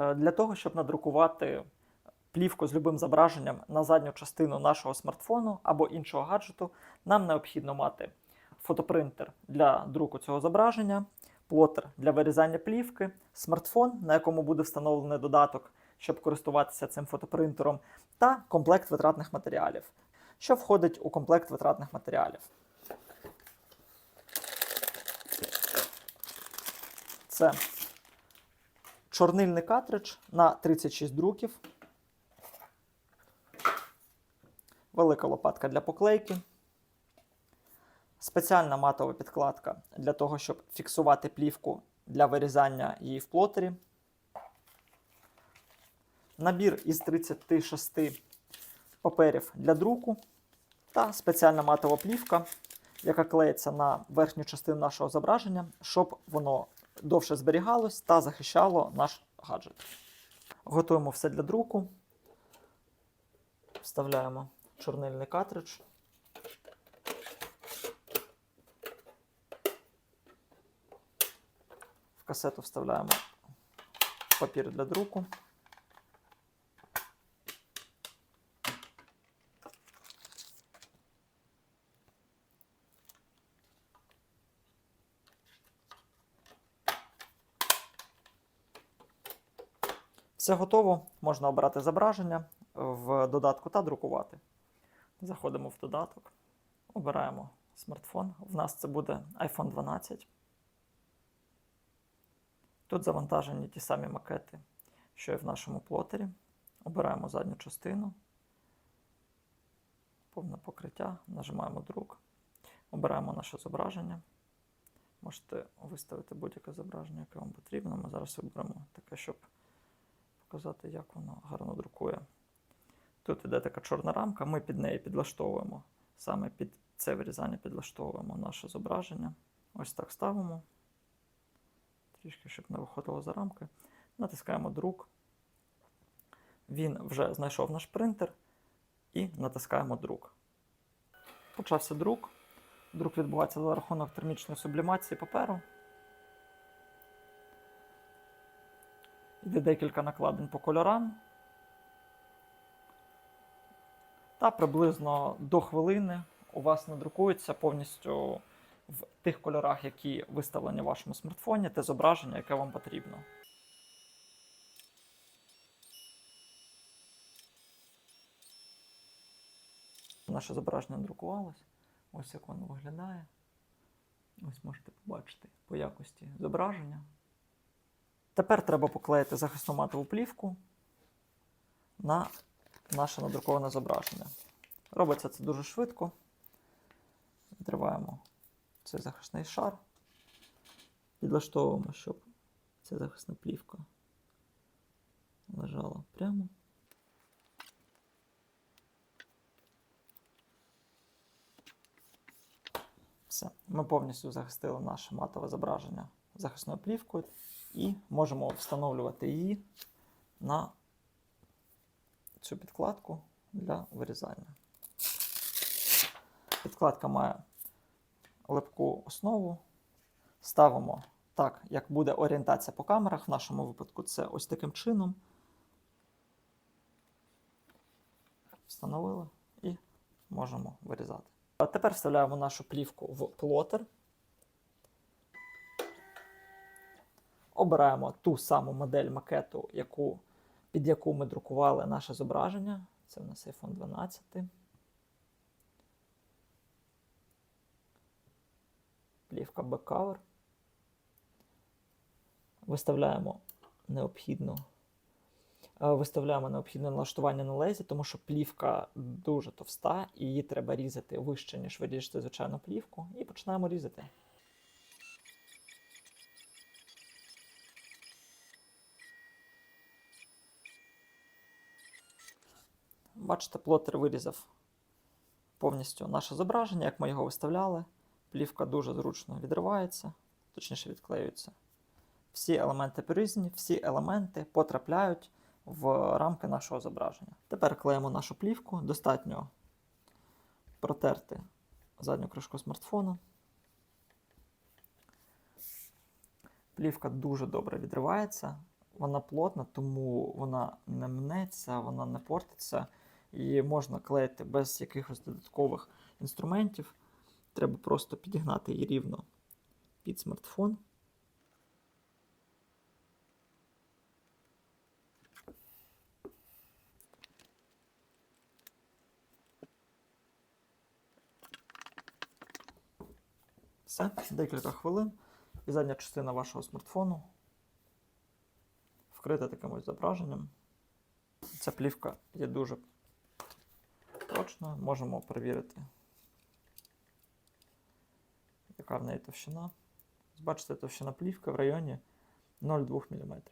Е, Для того, щоб надрукувати плівку з любим зображенням на задню частину нашого смартфону або іншого гаджету, нам необхідно мати фотопринтер для друку цього зображення, плотер для вирізання плівки, смартфон, на якому буде встановлений додаток, щоб користуватися цим фотопринтером, та комплект витратних матеріалів. Що входить у комплект витратних матеріалів? Це чорнильний картридж на 36 друків, велика лопатка для поклейки, спеціальна матова підкладка для того, щоб фіксувати плівку для вирізання її в плотері, набір із 36 паперів для друку та спеціальна матова плівка, яка клеїться на верхню частину нашого зображення, щоб воно довше зберігалось та захищало наш гаджет. Готуємо все для друку. Вставляємо чорнильний картридж. В касету вставляємо папір для друку. Все готово. Можна обрати зображення в додатку та друкувати. Заходимо в додаток, обираємо смартфон. В нас це буде iPhone 12. Тут завантажені ті самі макети, що і в нашому плотері. Обираємо задню частину, повне покриття, нажимаємо друк, обираємо наше зображення. Можете виставити будь-яке зображення, яке вам потрібно. Ми зараз виберемо таке, щоб показати, як воно гарно друкує. Тут іде така чорна рамка, ми під неї підлаштовуємо. Саме під це вирізання підлаштовуємо наше зображення. Ось так ставимо. Трішки, щоб не виходило за рамки. Натискаємо друк. Він вже знайшов наш принтер і натискаємо друк. Почався друк. Друк відбувається за рахунок термічної сублімації паперу. Йде декілька накладень по кольорам. Та приблизно до хвилини у вас надрукується повністю в тих кольорах, які виставлені в вашому смартфоні, те зображення, яке вам потрібно. Наше зображення надрукувалось. Ось як воно виглядає. Ось можете побачити по якості зображення. Тепер треба поклеїти захисну матову плівку на наше надруковане зображення. Робиться це дуже швидко. Відриваємо цей захисний шар, підлаштовуємо, щоб ця захисна плівка лежала прямо. Все, ми повністю захистили наше матове зображення захисною плівкою і можемо встановлювати її на цю підкладку для вирізання. Підкладка має липку основу. Ставимо так, як буде орієнтація по камерах. В нашому випадку це ось таким чином. Встановили і можемо вирізати. Тепер вставляємо нашу плівку в плотер. Обираємо ту саму модель макету, яку, під яку ми друкували наше зображення. Це в нас iPhone 12. Плівка Backcover. Виставляємо необхідну. е, Виставляємо необхідне налаштування на лезі, тому що плівка дуже товста, і її треба різати вище, ніж ви звичайну плівку. І починаємо різати. Бачите, плотер вирізав повністю наше зображення, як ми його виставляли. Плівка дуже зручно відривається, точніше відклеюється. Всі елементи порізані, всі елементи потрапляють в рамки нашого зображення. Тепер клеїмо нашу плівку. Достатньо протерти задню кришку смартфону. Плівка дуже добре відривається. вона плотна, тому вона не мнеться, вона не портиться. Її можна клеїти без якихось додаткових інструментів. Треба просто підігнати її рівно під смартфон. Все, декілька хвилин. І задня частина вашого смартфону вкрита таким ось зображенням. Ця плівка є дуже точною. Можемо перевірити, яка в неї товщина. Бачите, товщина плівка в районі 0,2 мм.